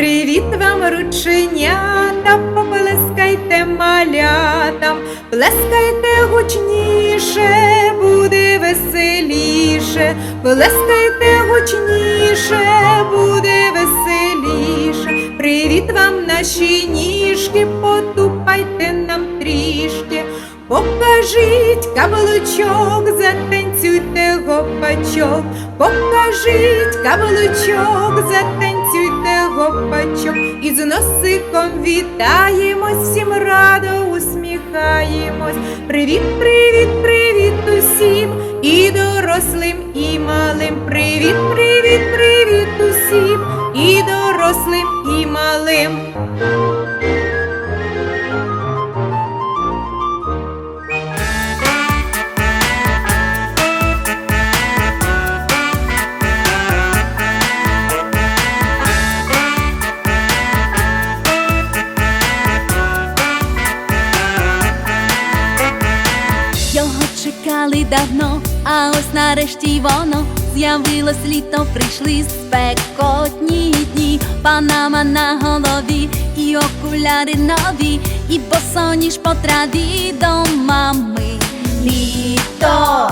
Привіт вам, рученята, поплескайте малятам, плескайте гучніше, буде веселіше, плескайте гучніше, буде веселіше. Привіт вам, наші ніжки, потупайте нам трішки. Покажіть каблучок, затанцюйте гопачок, покажіть каблучок, затанцюйте гопачок, і з носиком вітаємось, всім радо усміхаємось. Привіт, привіт, привіт усім, і дорослим, і малим. Привіт, привіт, привіт усім, і дорослим, і малим. Давно, а ось нарешті воно. З'явилось літо, прийшли спекотні дні, панама на голові, і окуляри нові, і босоніж по траві до мами. Літо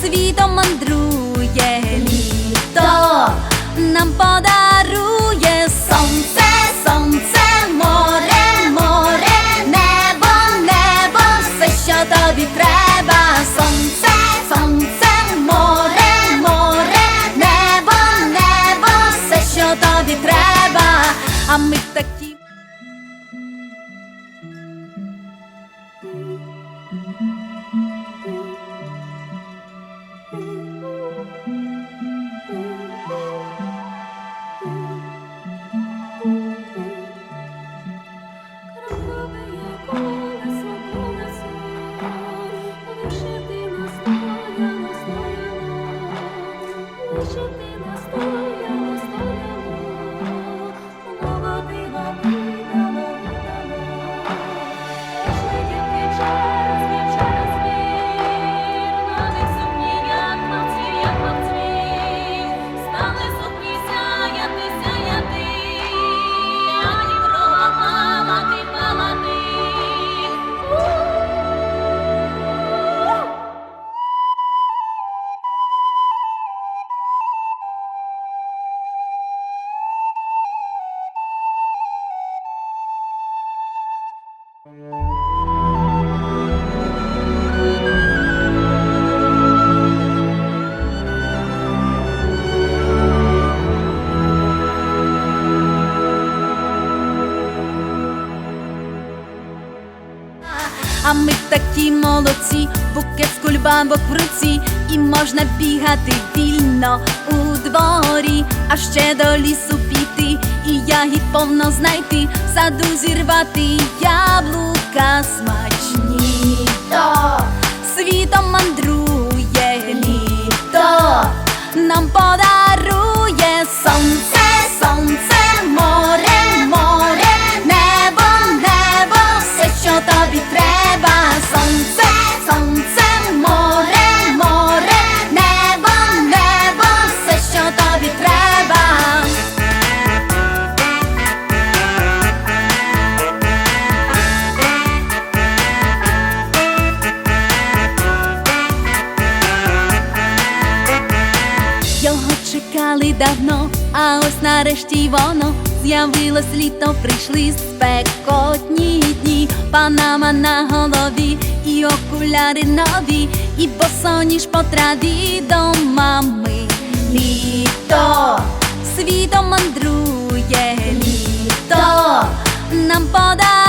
світом мандрує, літо нам подарує А ми такі молодці, букет з кульбабок в руці, і можна бігати вільно у дворі, а ще до лісу ягід повно знайти, в саду зірвати. Яблука смачні. Літо. Світом мандрує літо, нам подарує сонце, ось нарешті воно з'явилось літо, прийшли спекотні дні, панама на голові, і окуляри нові, і босоніж по траві до мами. Літо світом мандрує, літо нам подарує